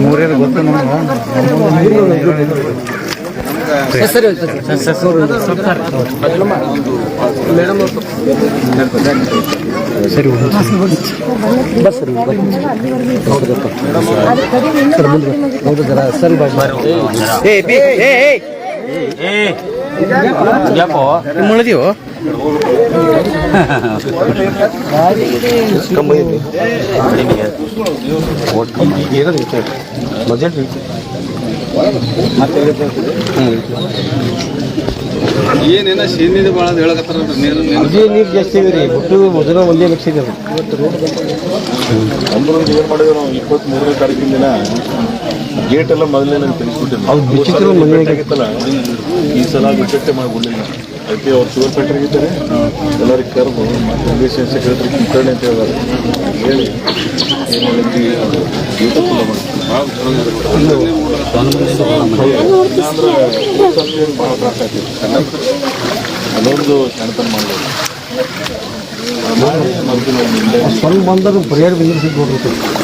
ಮೂರೇನು ಗೊತ್ತು ಸರಿ ಬಸ್ ಸರಿ ಸರ್ ಮುಂದೆ ಹೌದು ಜರ ಸರಿ कम वोट कम ये ना देखते हैं। बजट ಏನೇನ ಶೀನಿದೆ ಭಾಳ ಹೇಳಕತ್ತಾರ ನೀರು ಅದೇ ನೀರು ಜಾಸ್ತಿ ಇದೆ ರೀ ಬಿಟ್ಟು ಮೊದಲ ಒಂದೇ ಲಕ್ಷ ಇದೆ ಏನು ಮಾಡಿದ್ರು ನಾವು ಇಪ್ಪತ್ತ್ಮೂರನೇ ತಾರೀಕಿನ ದಿನ ಗೇಟ್ ಎಲ್ಲ ಮೊದಲೇ ನಾನು ತಿಳಿಸ್ಬಿಟ್ಟಿಲ್ಲ ಅವ್ರು ಬಿಚ್ಚಿದ್ರು ಈ ಸಲ ಬಿಟ್ಟೆ ಮಾಡಿಬಿಡಲಿಲ್ಲ ಅದಕ್ಕೆ ಅವ್ರು ಶುಗರ್ ಫ್ಯಾಕ್ಟ್ರಿಗೆ ಇದ್ದಾರೆ ಎಲ್ಲರಿಗೆ ಕರೆದು ಮತ್ತೆ ಇಂಗ್ಲೀಷ್ ಸೆಕ್ರೆಟರಿ ಕುಲಕರ್ಣಿ ಅಂತ ಹೇಳಿದಾರೆ ಹೇಳಿ. ಏನು ಹೇಳತ್ತಿ ಬ್ಯೂಟಿಫುಲ್ ಅದೊಂದು ಸಣ್ಣತನ ಮಾಡ್ಬೋದು ಸ್ವಲ್ಪ ಬಂದರು ಪರಿಹಾರ ಬಂದ್ರೆ ಸಿಟ್ಟು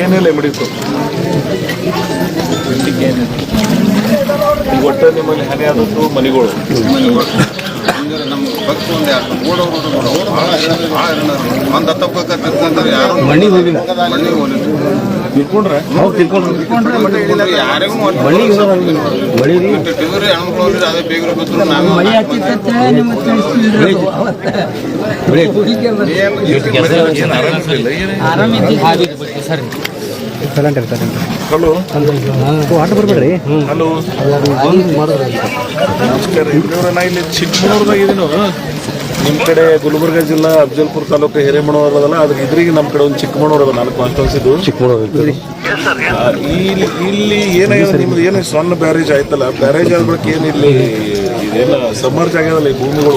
ಏನೆಲ್ಲ ಎಮಡಿತ್ತು ಈಗ ಒಟ್ಟ ನಿಮ್ಮಲ್ಲಿ ಹನಿ ಆದದ್ದು ಮನೆಗಳು ಅಂದ್ರೆ ನಮ್ಮ ಭಕ್ತ ಒಂದು ಭಾಳ ಭಾಳ ಒಂದು ಯಾರು ಮಣ್ಣಿಗೆ ಹೋಗಿಲ್ಲ ಮಣ್ಣಿಗೆ ಹೋಗಿಲ್ಲ ತಿಳ್ಕೊಂಡ್ರೆ? ಅವ್ರು ತಿಳ್ಕೊಂಡು ಯಾರಿಗೂ ಮಳಿ ಮಳಿ ರೀ ನಾವು ಆರಾಮಿಲ್ಲ ಏನೇ ಸೈಲೆಂಟ್ ಇರ್ತಾರೆ ಹಲೋ. ಆಟ ಬರ್ಬೇಡ್ರಿ. ಹಲೋ. ಮಾಡಿದ್ರೆ ನಮಸ್ಕಾರ ಇವ್ರ ನಾ ಇಲ್ಲಿ ಚಿಕ್ಕಮಗಳೂರ್ದಾಗ ಇದೀನು ನಿಮ್ಮ ಕಡೆ ಗುಲ್ಬರ್ಗ ಜಿಲ್ಲಾ ಅಫಜಲ್ಪುರ ತಾಲೂಕು ಹಿರೇಮಣೂರು ಅದಲ್ಲ ಅದ್ರ ಇದ್ರಿಗೆ ನಮ್ಮ ಕಡೆ ಒಂದು ಚಿಕ್ಕಮಗಳೂರು ಅದ ನಾಲ್ಕು ಕಾನ್ಸ್ಟನ್ಸಿದು ಇದು. ಆ, ಇಲ್ಲಿ ಇಲ್ಲಿ ಏನಾಗಿದೆ ನಿಮ್ದು? ಏನು ಸಣ್ಣ ಬ್ಯಾರೇಜ್ ಆಯ್ತಲ್ಲ? ಬ್ಯಾರೇಜ್ ಆದ ಬಳಿಕ ಏನು ಇಲ್ಲಿ ಇದೇನ ಸಮ್ಮರ್ಜ್ ಆಗ್ಯದಲ್ಲ ಈ ಭೂಮಿಗಳು?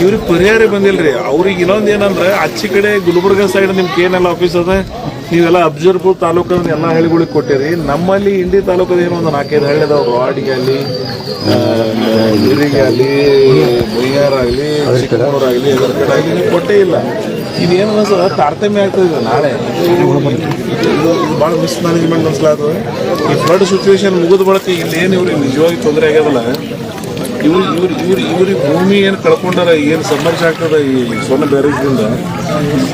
ಇವ್ರಿಗೆ ಪರಿಹಾರ ಬಂದಿಲ್ರಿ. ಅವ್ರಿಗೆ ಇನ್ನೊಂದು ಏನಂದ್ರೆ ಅಚ್ಚಿ ಕಡೆ ಗುಲ್ಬರ್ಗ ಸೈಡ್ ನಿಮ್ಗೆ ಏನೆಲ್ಲ ಆಫೀಸ್ ಅದ? ನೀವೆಲ್ಲ ಅಬ್ಜರ್ಪುರ್ ತಾಲೂಕದ ಎಲ್ಲ ಹಳ್ಳಿಗಳಿಗೆ ಕೊಟ್ಟಿರಿ. ನಮ್ಮಲ್ಲಿ ಇಂಡಿ ತಾಲೂಕದ ಏನೋ ಒಂದು ನಾಲ್ಕೈದು ಹಳ್ಳಿ ಅದಾವ ರಾಡಿಗೆ ಆಗಲಿ ಹಿರಿಗೆ ಆಗಲಿ ಚಿಕ್ಕಮಗಳೂರು ಆಗಲಿ ಅದರ ಕಡೆ ಆಗಲಿ ಕೊಟ್ಟೇ ಇಲ್ಲ. ಇದೇನು ಅನ್ಸದ ತಾರತಮ್ಯ ಆಗ್ತದೆ ನಾಳೆ. ಇದು ಭಾಳ ಮಿಸ್ ಮ್ಯಾನೇಜ್ಮೆಂಟ್ ಅನ್ಸ್ಲಾತದೆ ಈ ಫ್ಲಡ್ ಸಿಚುವೇಶನ್ ಮುಗಿದ ಬಳಕೆ ಇಲ್ಲಿ ಏನು ಇವ್ರಿಗೆ ನಿಜವಾಗಿ ತೊಂದರೆ ಆಗ್ಯದಲ್ಲ ಇವ್ರು ಇವ್ರು ಇವ್ರು ಇವ್ರಿಗೆ ಭೂಮಿ ಏನು ಕಳ್ಕೊಂಡಾರ, ಏನು ಸಮರ್ಜ್ ಆಗ್ತದೆ ಈ ಸೊನ್ನ ಬ್ಯಾರೇಜ್ದಿಂದ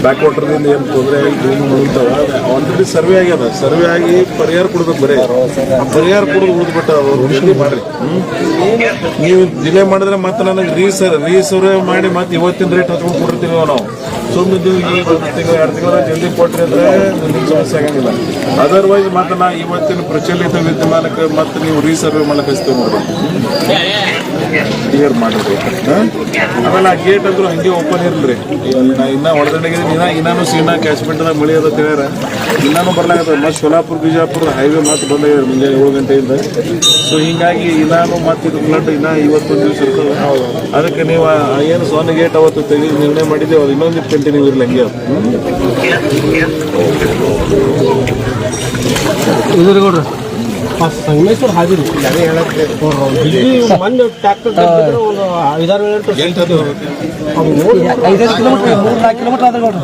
ಬ್ಯಾಕ್ ವಾಟರ್ದಿಂದ ಏನು ತೊಂದರೆ ಆಗಿ ಭೂಮಿ ಮುಳುಗ್ತಾವ ಆಲ್ರೆಡಿ ಸರ್ವೆ ಆಗ್ಯದ. ಸರ್ವೆ ಆಗಿ ಪರಿಹಾರ ಕೊಡ್ಬೇಕು ಬರೀ. ಪರಿಹಾರ ಕೊಡೋದು ಉಳಿದ್ಬಿಟ್ಟ ಅವರು ಮಾಡ್ರಿ. ನೀವು ಡಿಲೇ ಮಾಡಿದ್ರೆ ಮತ್ತೆ ನನಗೆ ರೀಸರ್ ರೀಸರ್ವೆ ಮಾಡಿ ಮತ್ತೆ ಇವತ್ತಿನ ರೇಟ್ ಹಚ್ಕೊಂಡು ಕೊಡಿರ್ತೀವಿ ನಾವು. ಸುಮ್ಮನೆ ಈ ಒಂದು ತಿಂಗಳು ಎರಡು ತಿಂಗಳ ಜಲ್ದಿ ಕೊಟ್ಟರೆ ಅಂದರೆ ನಿಮಗೆ ಸಮಸ್ಯೆ ಆಗಂಗಿಲ್ಲ. ಅದರ್ವೈಸ್ ಮತ್ತೆ ನಾ ಇವತ್ತಿನ ಪ್ರಚಲಿತ ವಿದ್ಯಮಾನಕ್ಕೆ ಮತ್ತೆ ನೀವು ರೀಸರ್ವೆ ಮಾಡಕ್ಕೆ ಹಚ್ತೀವಿ ನೋಡಿ ಕ್ಲಿಯರ್ ಮಾಡಿರಿ? ಆಮೇಲೆ ಆ ಗೇಟ್ ಅಂದ್ರೂ ಹಂಗೆ ಓಪನ್ ಇರಲ್ರಿ ನಾ ಇನ್ನ ಹೊಡೆದಂಡಿಗೆ ಇನ್ನ ಇನ್ನೂ ಸೀನಾ ಕ್ಯಾಚ್ಮೆಂಟ್ದಾಗ ಮಳಿ ಅದ ಹೇಳ್ಯಾರ ಇನ್ನಾನು ಬರ್ಲಾಗತ್ತದ ಮತ್ತು ಸೋಲಾಪುರ ಬಿಜಾಪುರ ಹೈವೇ ಮತ್ತೆ ಬಂದಾಗ್ಯಾರ ಮುಂಜಾನೆ ಏಳು ಗಂಟೆಯಿಂದ. ಸೊ ಹೀಗಾಗಿ ಇನ್ನೂ ಮತ್ತೆ ಇದು ಫ್ಲಡ್ ಇನ್ನ ಇವತ್ತೊಂದು ದಿವಸ ಇರ್ತದೆ. ಅದಕ್ಕೆ ನೀವು ಏನು ಸೋನ ಗೇಟ್ ಅವತ್ತು ತೆಗೆದು ನಿರ್ಣಯ ಮಾಡಿದ್ದೇವೆ. ಅದು ಇನ್ನೊಂದು ಕಂಟಿನ್ಯೂ ಇರಲಿ ಹಂಗೆ ಅದು. ಹ್ಮ್? ಸಂಗಮೇಶ್ವರ ಹಾದಿರಿ ಮೊನ್ನೆ ಟ್ರ್ಯಾಕ್ಟರ್ ಒಂದು ಐದಾರು ಐದಾರು ಕಿಲೋಮೀಟರ್ ಮೂರು ನಾಲ್ಕು ಕಿಲೋಮೀಟರ್ ಆದ್ರೆ ನೋಡ್ರಿ.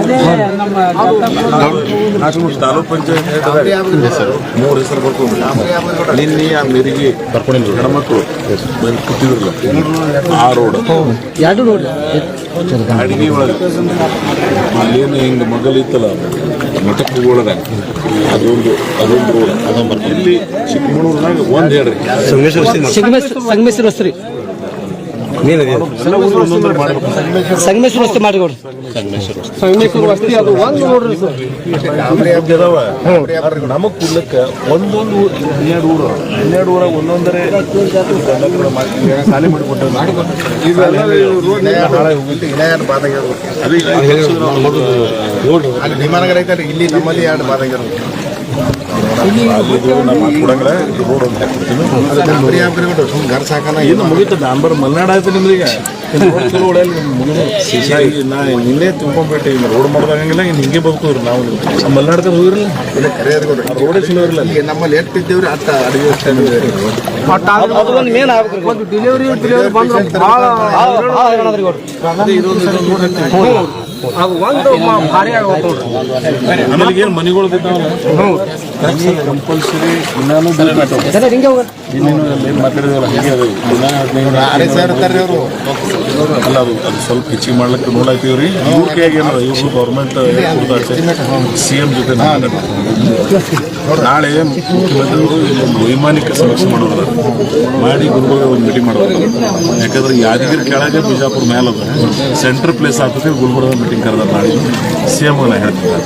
ಅದೇ ನಮ್ಮ ತಾಲೂಕ್ ಪಂಚಾಯತ್ ಹೆಸರು ಮೂರು ಹೆಸರು ಬರ್ಕೊಂಡು ನಿನ್ನೆ ಆ ಮೆರಿಗೆ ಬರ್ಕೊಂಡಿಲ್ಲ ಹೆಣ್ಮಕ್ಳು ಕೂತಿದ್ರಲ್ಲ. ಆ ರೋಡ್ ಎರಡು ರೋಡ್ ಅಡಿಗೆ ಒಳಗೆ. ಅಲ್ಲೇನು ಹಿಂಗೆ ಮಗಲಿತ್ತಲ್ಲ ಮಠಕ್ಕೆ ಒಳಗೆ ಅದೊಂದು ಅದೊಂದು ರೋಡ್ ಅದೊಂದು ಇಲ್ಲಿ ಚಿಕ್ಕಮಗಳೂರಿನಾಗ ಒಂದು ಹೇಳ್ರಿ. ಸಂಗಮೇಶ್ವರ ಸಂಗಮೇಶ್ವರ ರಸ್ತೆ ರೀ ಎಲ್ಲ ಊರು ಒಂದೊಂದು ಮಾಡ್ಬೇಕು ಸಂಗಮೇಶ್ವರ ವಸ್ತಿ ಮಾಡಿ ನೋಡ್ರಿ ಸಂಗಮೇಶ್ವರ ಸಂಗಮೇಶ್ವರ ವಸ್ತಿ ಅದು ಒಂದು ನೋಡ್ರಿ ಸರ್. ನಮಗ್ ಕುಡ್ಲಕ್ಕ ಒಂದೊಂದು ಊರ್- ಹನ್ನೆರಡು ಊರು ಹನ್ನೆರಡು ಊರಾಗ ಒಂದೊಂದರೆ ಖಾಲಿ ಮಾಡಿಕೊಟ್ಟು ನೋಡ್ರಿ ಅಲ್ಲಿ ಐತಲ್ಲ ಇಲ್ಲಿ ನಮ್ಮಲ್ಲಿ ಎರಡು ಬಾದಾಗಿರೋದು ನಮ್ಮ ಕೊಡಂಗಿಲ್ಲ ರೋಡ್ ಒಂದು ಹಾಕ್ಬಿಡ್ತೀನಿ ಗರ್ ಸಾಕನ ಏನು ಮುಗೀತು ಅಂಬರ್ ಮಲ್ನಾಡ್ ಆಯ್ತು ನಿಮ್ದೀಗ ಮುಗಿದು ನಾ ನಿನ್ನೆ ತುಂಬ್ಕೊಂಡ್ಬಿಟ್ಟೆ ಈಗ ರೋಡ್ ಮಾಡೋದಾಗಂಗಿಲ್ಲ ಇನ್ನು ಹಿಂಗೆ ಬದುಕೋರು ನಾವು ಮಲ್ನಾಡ್ದಾಗ ಹೋಗಿರಲ್ಲ? ಇಲ್ಲ ಕರೆಯೋದು ರೋಡೇ ಚಲೋ ಇರಲಿಲ್ಲ ಈಗ ನಮ್ಮಲ್ಲಿ ಎಷ್ಟು ಇದ್ದೇವ್ರಿ ಅತ್ತ ಅಡಿಗೆ ಡೆಲಿವರಿ ಡೆಲಿವರಿ ಬಂದ್ರೆ ಭಾಳ. ಅದು ಒಂದು ಭಾರಿ ನೋಡ್ರಿ. ಏನು ಮನೆಗಳು ಕಂಪಲ್ಸರಿ ಮಾತಾಡಿದವಲ್ಲ ಹಂಗೆ. ಅದು ದಿನ ಹದಿನೈದು ಅರೆ ಸಾವಿರ ಇರ್ತಾರೆ ಅವರು. ಅಲ್ಲ ಅದು ಅದು ಸ್ವಲ್ಪ ಹೆಚ್ಚಿಗೆ ಮಾಡ್ಲಿಕ್ಕೆ ನೋಡಾಯ್ತೀವಿ ರೀ ಇವ್ರ ಕೈಯಾಗ ಏನದ ಇವರು ಗೌರ್ಮೆಂಟ್ ಸಿ ಎಂ ಜೊತೆ. ನಾಳೆ ಮುಖ್ಯಮಂತ್ರಿಗಳು ಇಲ್ಲೊಂದು ವೈಮಾನಿಕ ಸಮೀಕ್ಷೆ ಮಾಡೋದು ಮಾಡಿ ಗುಲ್ಬರ್ಗ ಒಂದು ಮೀಟಿಂಗ್ ಮಾಡೋದು ಯಾಕಂದ್ರೆ ಯಾದಗಿರಿ ಕೆಳಗೆ ಬಿಜಾಪುರ ಮೇಲೆ ಅದ ಸೆಂಟ್ರ್ ಪ್ಲೇಸ್ ಆಗ್ತದೆ ಗುಲ್ಬರ್ಗ ಮೀಟಿಂಗ್ ಕರೆದ ನಾಳೆ ಸಿ ಎಂ ಹೇಳ್ತೀನಿ